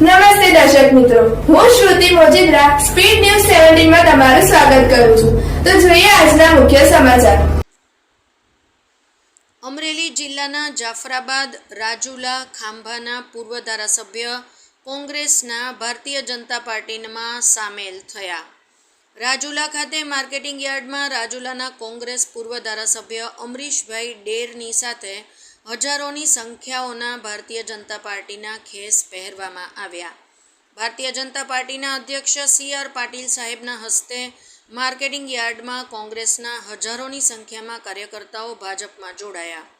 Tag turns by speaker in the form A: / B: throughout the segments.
A: નમસ્તે દર્શક મિત્રો. હું શ્રુતિ મોજીદ્રા, સ્પીડ ન્યૂઝ સેવન્ટીનમાં તમારું સ્વાગત કરું છું. તો જોઈએ આજના મુખ્ય સમાચાર.
B: અમરેલી જિલ્લાના જાફરાબાદ, રાજુલા, ખાંભાના પૂર્વ ધારાસભ્ય કોંગ્રેસના ભારતીય જનતા પાર્ટીમાં સામેલ થયા. રાજુલા ખાતે માર્કેટિંગ યાર્ડમાં રાજુલાના કોંગ્રેસ પૂર્વ ધારાસભ્ય અમરીશભાઈ ડેરની સાથે હજારોની સંખ્યાઓના ભારતીય જનતા પાર્ટીના ખેસ પહેરવામાં આવ્યા. ભારતીય જનતા પાર્ટીના અધ્યક્ષ સી આર પાટીલ સાહેબના હસ્તે માર્કેટિંગ યાર્ડમાં કોંગ્રેસના હજારોની સંખ્યામાં કાર્યકર્તાઓ ભાજપમાં જોડાયા.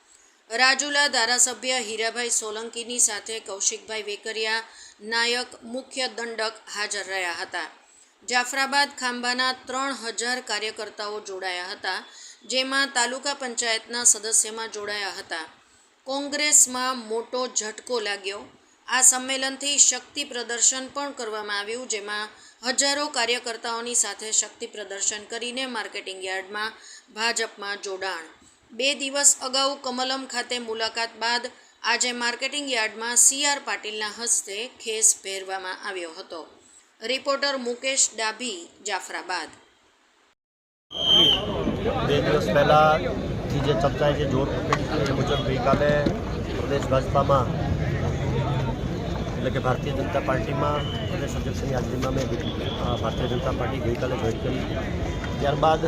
B: રાજુલા ધારાસભ્ય હીરાભાઈ સોલંકીની સાથે કૌશિકભાઈ વેકરિયા નાયક મુખ્ય દંડક હાજર રહ્યા હતા. જાફરાબાદ ખાંભાના ત્રણ હજાર કાર્યકર્તાઓ જોડાયા હતા, જેમાં તાલુકા પંચાયતના સદસ્યમાં જોડાયા હતા. કોંગ્રેસમાં મોટો ઝટકો લાગ્યો. આ સંમેલનથી શક્તિ પ્રદર્શન પણ કરવામાં આવ્યું, જેમાં હજારો કાર્યકર્તાઓની સાથે શક્તિ પ્રદર્શન કરીને માર્કેટિંગ યાર્ડમાં ભાજપમાં જોડાણ. બે દિવસ અગાઉ કમલમ ખાતે મુલાકાત બાદ આજે માર્કેટિંગ યાર્ડમાં સી આર પાટીલના હસ્તે ખેસ પહેરવામાં આવ્યો હતો. રિપોર્ટર મુકેશ ડાભી, જાફરાબાદ.
C: બે દિવસ પહેલાંથી જે ચર્ચાએ જે જોર પકડી એ મુજબ ગઈકાલે પ્રદેશ ભાજપામાં, એટલે કે ભારતીય જનતા પાર્ટીમાં પ્રદેશ અધ્યક્ષની હાજરીમાં મેં ભારતીય જનતા પાર્ટી ગઈકાલે જોઈન કરી ત્યારબાદ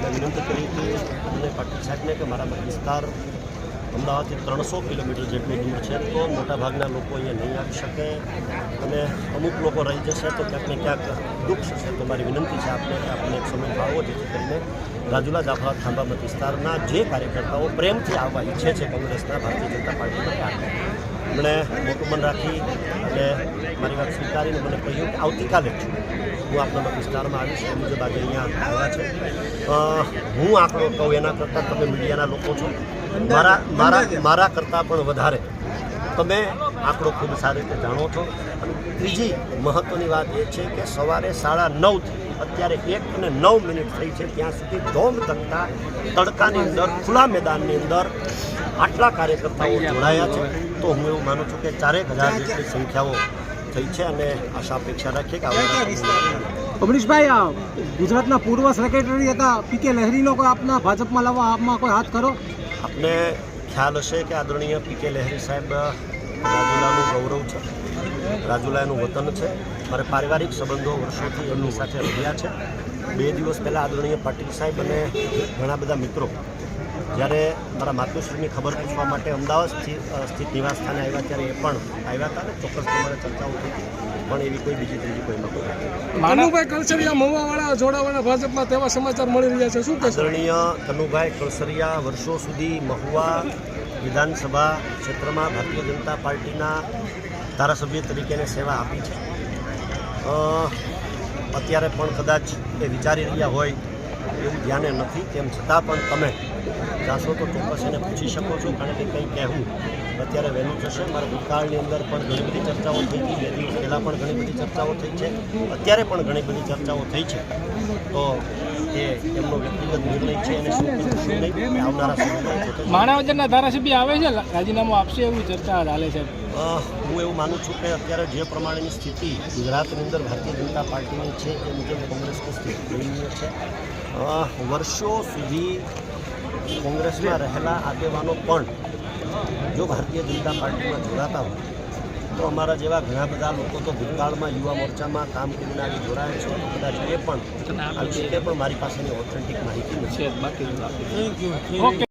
C: મેં વિનંતી કરી હતી અને પાટીલ સાહેબને કે મારા વિસ્તાર અમદાવાદથી ત્રણસો કિલોમીટર જેટલું દૂર છે, તો મોટાભાગના લોકો અહીંયા નહીં આવી શકે અને અમુક લોકો રહી જશે તો ક્યાંક ક્યાંક દુઃખ થશે. તો મારી વિનંતી છે આપને આપણને એક સમય ફાળવો જેથી કરીને રાજુલા જાફરા ખાંભા વિસ્તારના જે કાર્યકર્તાઓ પ્રેમથી આવવા ઈચ્છે છે કોંગ્રેસના ભારતીય જનતા પાર્ટીના એમણે મોટું મન રાખી અને મારી વાત સ્વીકારીને મને કહ્યું કે આવતીકાલે હું આપણા વિસ્તારમાં આવીશ. એ મુજબ આજે અહીંયા આવ્યા છે હું આંકડો કહું એના કરતાં તમે મીડિયાના લોકો છો. મારા મારા મારા કરતાં પણ વધારે. તમે આંકડો ખૂબ સારી રીતે જાણો છો. અને ત્રીજી મહત્ત્વની વાત એ છે કે સવારે સાડા નવથી અત્યારે એક અને નવ મિનિટ થઈ છે ત્યાં સુધી ધોમ ધકતા તડકાની અંદર ખુલ્લા મેદાનની અંદર આટલા કાર્યકર્તાઓ જોડાયા છે. તો હું એવું માનું છું કે ચારેક હજાર જેટલી સંખ્યાઓ થઈ છે અને આશા અપેક્ષા રાખીએ કે આવનારા
D: અમરીશભાઈ આ ગુજરાતના પૂર્વ સેક્રેટરી હતા પી કે લહેરીનો કોઈ આપના ભાજપમાં લાવવા આપમાં કોઈ હાથ કરો
C: આપને ખ્યાલ હશે કે આદરણીય પી કે લહેરી સાહેબ રાજુલાનું ગૌરવ છે. રાજુલા એનું વતન છે. મારે પારિવારિક સંબંધો વર્ષોથી એમની સાથે રહ્યા છે. બે દિવસ પહેલાં આદરણીય પાટીલ સાહેબ અને ઘણા બધા મિત્રો જ્યારે મારા માતૃશ્રીની ખબર પૂછવા માટે અમદાવાદ સ્થિ- સ્થિત નિવાસ સ્થાને આવ્યા ત્યારે એ પણ આવ્યા હતા ને ચોક્કસ પ્રમાણે ચર્ચાઓ થઈ હતી. પણ એવી કોઈ બીજી ત્રીજી કોઈ નહોતી
E: કનુભાઈ કલસરિયા મહુવાવાળા જોડાવાળા ભાજપમાં તેવા સમાચાર મળી રહ્યા છે. શું
C: આદરણીય કનુભાઈ કળસરિયા વર્ષો સુધી મહુવા વિધાનસભા ક્ષેત્રમાં ભારતીય જનતા પાર્ટીના ધારાસભ્ય તરીકેને સેવા આપી છે. અત્યારે પણ કદાચ એ વિચારી રહ્યા હોય એવું ધ્યાને નથી, તેમ છતાં પણ તમે જાશો તો ચોક્કસ એને પૂછી શકો છો, કારણ કે કંઈ કહેવું અત્યારે વહેલું થશે. મારા ભૂતકાળની અંદર પણ ઘણી બધી ચર્ચાઓ થઈ હતી, બે દિવસ પહેલાં પણ ઘણી બધી ચર્ચાઓ થઈ છે, અત્યારે પણ ઘણી બધી ચર્ચાઓ થઈ છે. તો એ એમનો વ્યક્તિગત નિર્ણય છે અને શું નહીં આવનારા સમયમાં
E: માણાવદરના ધારાસભ્ય આવે છે? રાજીનામું આપશે એવી ચર્ચા ચાલે છે.
C: હું એવું માનું છું કે અત્યારે જે પ્રમાણેની સ્થિતિ ગુજરાતની અંદર ભારતીય જનતા પાર્ટીની છે એ મુજબ કોંગ્રેસની સ્થિતિ દયનીય છે. વર્ષો સુધી કોંગ્રેસમાં રહેલા આગેવાનો પણ જો ભારતીય જનતા પાર્ટીમાં જોડાતા હોય તો અમારા જેવા ઘણા બધા લોકો તો ભૂતકાળમાં યુવા મોરચામાં કામ કરીને આવી જોડાયા છે. તો કદાચ એ પણ આ વિશે પણ મારી પાસેની ઓથેન્ટિક માહિતી નથી.
E: ઓકે